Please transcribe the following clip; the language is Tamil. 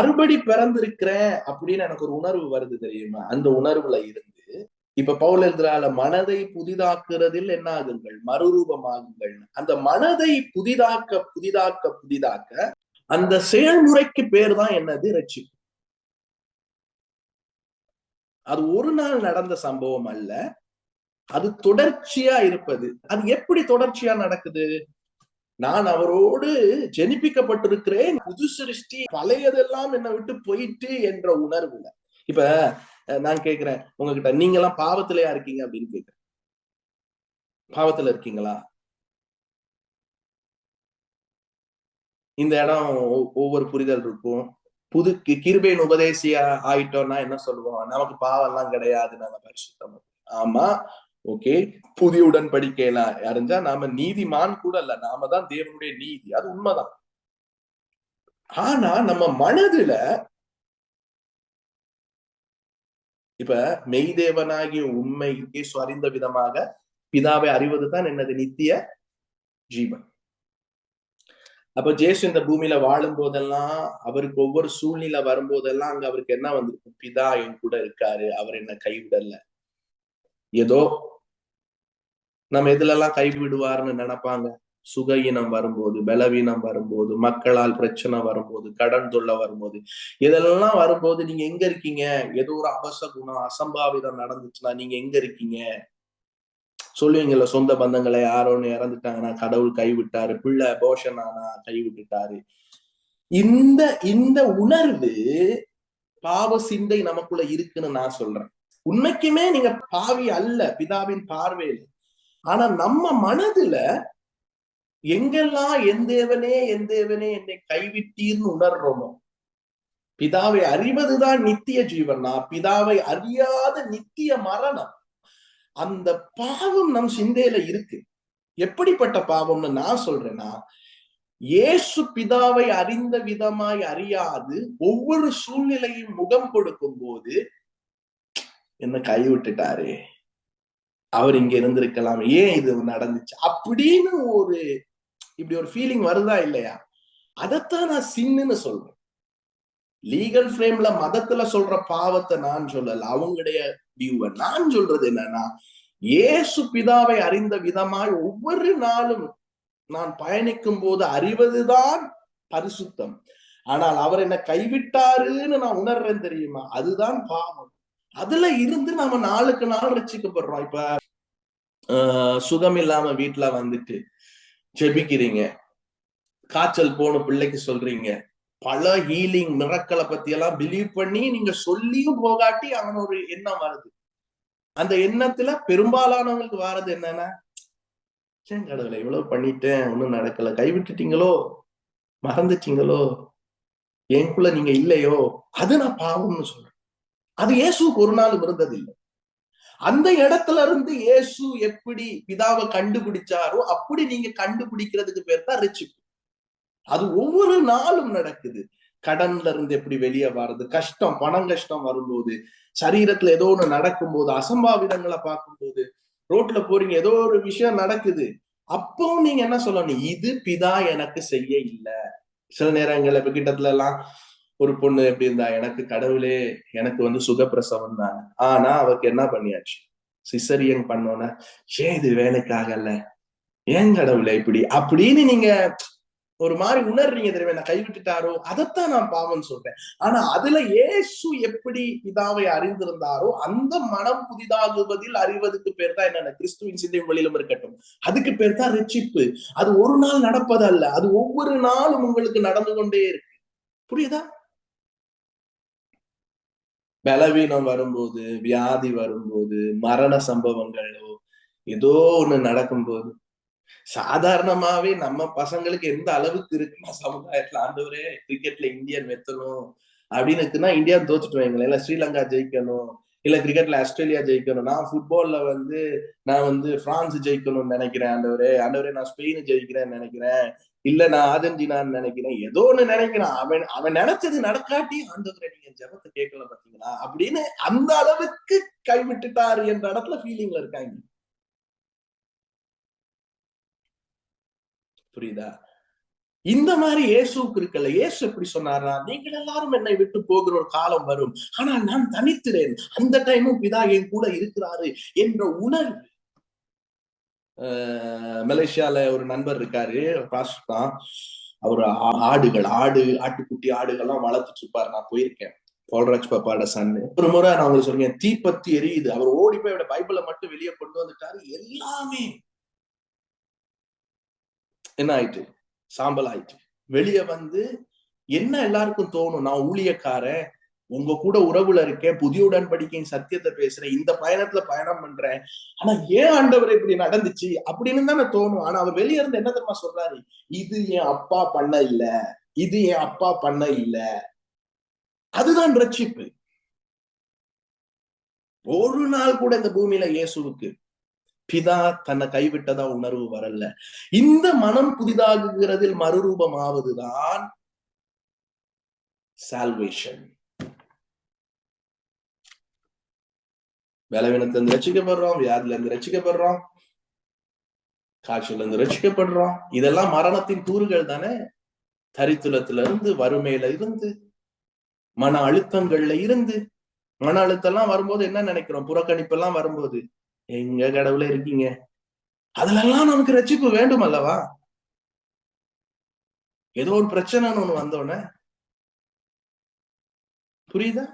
மறுபடி பிறந்திருக்கிறேன் அப்படின்னு எனக்கு ஒரு உணர்வு வருது தெரியுமா? அந்த உணர்வுல இருந்து இப்ப பவுல் எழுதுறால மனதை புதிதாக்குறதில் என்ன ஆகுங்கள்? மறுரூபமாகுங்கள் அந்த மனதை புதிதாக்க புதிதாக்க புதிதாக்க அந்த செயல்முறைக்கு பேர் தான் என்னது? ரட்சிப்பு. அது ஒரு நாள் நடந்த சம்பவம் அல்ல. அது தொடர்ச்சியா இருப்பது. அது எப்படி தொடர்ச்சியா நடக்குது? நான் அவரோடு ஜெனிப்பிக்கப்பட்டிருக்கிறேன். புது சிருஷ்டி பழையதெல்லாம் என்னை விட்டு போயிட்டு என்ற உணர்வுல இப்ப நான் கேக்குறேன் உங்ககிட்ட நீங்க எல்லாம் பாவத்திலயா இருக்கீங்க அப்படின்னு கேக்குறேன் பாவத்துல இருக்கீங்களா? இந்த இடம் ஒவ்வொரு புரிதல் இருக்கும். புது கிருபையின் உபதேசியா ஆயிட்டோம்னா என்ன சொல்லுவோம்? நமக்கு பாவம் எல்லாம் கிடையாது நாங்க பரிசுத்தம். ஆமா ஓகே? புதிய உடன்படிக்கையில அறிஞ்சா நாம நீதிமான் கூட இல்ல நாம தான் தேவனுடைய நீதி. அது உண்மைதான். ஆனா நம்ம மனதுல இப்ப மெய்தேவனாகிய உண்மை இயேசு அறிந்த விதமாக பிதாவை அறிவதுதான் என்னது? நித்திய ஜீவன். அப்ப ஜேசு இந்த பூமியில வாழும் போதெல்லாம் அவருக்கு ஒவ்வொரு சூழ்நிலை வரும்போதெல்லாம் அங்க அவருக்கு என்ன வந்திருக்கும்? பிதா என் கூட இருக்காரு. அவர் என்ன கைவிடல. ஏதோ நம்ம எதுல எல்லாம் கைவிடுவார்னு நினைப்பாங்க? சுகையினம் வரும்போது பலவீனம் வரும்போது மக்களால் பிரச்சனை வரும்போது கடன் தொல்லை வரும்போது. இதெல்லாம் வரும்போது நீங்க எங்க இருக்கீங்க? ஏதோ ஒரு அபச குணம் அசம்பாவிதம் நடந்துச்சுன்னா நீங்க எங்க இருக்கீங்க? சொல்லுவீங்கல்ல சொந்த பந்தங்களை யாரோன்னு இறந்துட்டாங்கன்னா கடவுள் கைவிட்டாரு பிள்ளை போஷன் ஆனா கைவிட்டுட்டாரு. இந்த இந்த உணர்வு பாவ சிந்தை நமக்குள்ள இருக்குன்னு நான் சொல்றேன். உண்மைக்குமே நீங்க பாவி அல்ல பிதாவின் பார்வையில். ஆனா நம்ம மனதுல எங்கெல்லாம் எந்தேவனே எந்தேவனே என்னை கைவிட்டீர்னு உணர்றோமோ பிதாவை அறிவதுதான் நித்திய ஜீவனா. பிதாவை அறியாத நித்திய மரணம். அந்த பாவம் நம் சிந்தையில இருக்கு. எப்படிப்பட்ட பாவம்னு நான் சொல்றேன்னா இயேசு பிதாவை அறிந்த விதமாய் அறியாது ஒவ்வொரு சூழ்நிலையும் முகம் கொடுக்கும் போது என்ன கைவிட்டுட்டாரு? அவர் இங்க இருந்திருக்கலாம். ஏன் இது நடந்துச்சு? அப்படின்னு ஒரு இப்படி ஒரு ஃபீலிங் வருதா இல்லையா? அதைத்தான் நான் சின்னுன்னு சொல்றேன். லீகல் ஃப்ரேம்ல மதத்துல சொல்ற பாவத்தை நான் சொல்லல. அவங்களுடைய வியூவை நான் சொல்றது என்னன்னா ஏசு பிதாவை அறிந்த விதமாய் ஒவ்வொரு நாளும் நான் பயணிக்கும் போது அறிவதுதான் பரிசுத்தம். ஆனால் அவர் என்ன கைவிட்டாருன்னு நான் உணர்றேன் தெரியுமா? அதுதான் பாவம். அதுல இருந்து நாம நாளுக்கு நாள் ரசிக்கப்படுறோம். இப்ப சுகம் இல்லாம வீட்டுல வந்துட்டு ஜெபிக்கிறீங்க. காய்ச்சல் போன பிள்ளைக்கு சொல்றீங்க. பல ஹீலிங் மிரக்களை பத்தி எல்லாம் பிலீவ் பண்ணி நீங்க சொல்லியும் போகாட்டி அவன் ஒரு எண்ணம் வருது. அந்த எண்ணத்துல பெரும்பாலானவங்களுக்கு வர்றது என்னன்னா சரி கடவுளை இவ்வளவு பண்ணிட்டேன். ஒன்னும் நடக்கல. கைவிட்டுட்டீங்களோ? மறந்துட்டீங்களோ? என்குள்ள நீங்க இல்லையோ? அது நான் பாவம்னு சொல்றேன். அது இயேசுக்கு ஒரு நாள் இருந்ததில்லை அந்த இடத்துல இருந்து இயேசு எப்படி பிதாவை கண்டுபிடிச்சாரோ அப்படி நீங்க கண்டுபிடிக்கிறதுக்கு பேர் தான் ரிச்சு அது ஒவ்வொரு நாளும் நடக்குது. கடன்ல இருந்து எப்படி வெளியே வர்றது கஷ்டம் பணம் கஷ்டம் வரும்போது சரீரத்துல ஏதோ ஒண்ணு நடக்கும்போது அசம்பாவிதங்களை பார்க்கும்போது ரோட்ல போறீங்க ஏதோ ஒரு விஷயம் நடக்குது. அப்பவும் நீங்க என்ன சொல்லணும்? இது பிதா எனக்கு செய்ய இல்லை. சில நேரங்கள்ல இப்ப கிட்டத்துல எல்லாம் ஒரு பொண்ணு எப்படி இருந்தா? எனக்கு கடவுளே எனக்கு வந்து சுகப்பிரசவம் தான். ஆனா அவருக்கு என்ன பண்ணியாச்சு? சிசரியன் பண்ணோன்னா ஏன் இது வேலைக்காகல ஏன் கடவுளே இப்படி? அப்படின்னு நீங்க ஒரு மாதிரி உணர்றீங்க தெரியுமா? என்ன கைவிட்டுட்டாரோ அதைத்தான் நான் பாவம் சொல்றேன். ஆனா அதுல ஏசு எப்படி பிதாவை அறிந்திருந்தாரோ அந்த மனம் புதிதாகுவதில் அறிவதுக்கு பேர் தான் என்னென்ன? கிறிஸ்துவின் சிந்தை வழியிலும் இருக்கட்டும். அதுக்கு பேர் தான் ரட்சிப்பு. அது ஒரு நாள் நடப்பதல்ல. அது ஒவ்வொரு நாளும் உங்களுக்கு நடந்து கொண்டே இருக்கு. புரியுதா? பலவீனம் வரும்போது வியாதி வரும்போது மரண சம்பவங்களோ ஏதோ ஒண்ணு நடக்கும்போது சாதாரணமாவே நம்ம பசங்களுக்கு எந்த அளவுக்கு இருக்குன்னா சமுதாயத்துல ஆண்டவரே கிரிக்கெட்ல இந்தியன் வெத்தணும் அப்படின்னு இருக்குன்னா இந்தியா தோத்துட்டு வைங்களேன் இல்ல ஸ்ரீலங்கா ஜெயிக்கணும். இல்ல கிரிக்கெட்ல ஆஸ்திரேலியா ஜெயிக்கணும் நான் ஃபுட்பால்ல வந்து நான் வந்து பிரான்ஸ் ஜெயிக்கணும்னு நினைக்கிறேன் ஆண்டவரே. ஆண்டவரே நான் ஸ்பெயின் ஜெயிக்கிறேன்னு நினைக்கிறேன். இல்ல நான் அர்ஜென்டினான்னு நினைக்கிறேன். ஏதோ ஒண்ணு நினைக்கிறான். அவன் அவன் நினைச்சது நடக்காட்டி ஆண்டவரை நீங்க ஜபத்தை கேட்கல பாத்தீங்களா? அப்படின்னு அந்த அளவுக்கு கைவிட்டுட்டாரு என்ற இடத்துல ஃபீலிங்ல இருக்காங்க. புரியுதா? இந்த மாதிரி இயேசுக்கு இருக்கல. இயேசு எப்படி சொன்னார்னா நீங்கள் எல்லாரும் என்னை விட்டு போகிற ஒரு காலம் வரும். ஆனால் நான் தனித்திறேன். அந்த டைமும் பிதா என் கூட இருக்கிறாரு என்ற உணர்வு. மலேசியால ஒரு நண்பர் இருக்காரு தான். அவர் ஆடுகள் ஆடு ஆட்டுக்குட்டி ஆடுகள்லாம் வளர்த்துட்டு இருப்பாரு. நான் போயிருக்கேன். பால்ராஜ் பாப்பாட சன்னு ஒரு முறை நான் உங்களுக்கு சொல்றேன் தீப்பத்தி எரியுது. அவர் ஓடி போய் அவட பைபிளை மட்டும் வெளியே கொண்டு வந்துட்டாரு. எல்லாமே என்ன ஆயிட்டு? சாம்பல் ஆயிட்டு வெளியே வந்து என்ன எல்லாருக்கும் தோணும்? நான் ஊழியக்காரன் உங்க கூட உறவுல இருக்கேன் புதிய உடன்படிக்கையின் சத்தியத்தை பேசுறேன் இந்த பயணத்துல பயணம் பண்றேன். ஆனா ஏன் ஆண்டவர் இப்படி நடந்துச்சு? அப்படின்னு தானே தோணும். ஆனா அவர் வெளியே இருந்து என்ன தெரியுமா சொல்றாரு? இது என் அப்பா பண்ண இல்ல. இது என் அப்பா பண்ண இல்ல. அதுதான் ரட்சிப்பு. ஒரு நாள் கூட இந்த பூமியில இயேசுவுக்கு பிதா தன்னை கைவிட்டதா உணர்வு வரல. இந்த மனம் புதிதாகுகிறதில் மறுரூபமாவதுதான் சால்வேஷன் பலவீனத்துல இருந்து ரசிக்கப்படுறோம் வியாதில இருந்து ரசிக்கப்படுறோம் காய்ச்சல இருந்து ரசிக்கப்படுறோம் இதெல்லாம் மரணத்தின் கூறுகள் தானே? தரித்துலத்துல இருந்து வறுமையில இருந்து மன அழுத்தங்கள்ல இருந்து. மன அழுத்தம் எல்லாம் வரும்போது என்ன நினைக்கிறோம்? புறக்கணிப்பு எல்லாம் வரும்போது எங்க கடவுள இருக்கீங்க? அதுல எல்லாம் நமக்கு ரட்சிப்பு வேண்டும் அல்லவா ஏதோ ஒரு பிரச்சனைன்னு ஒண்ணு வந்தோடனே புரியுதா?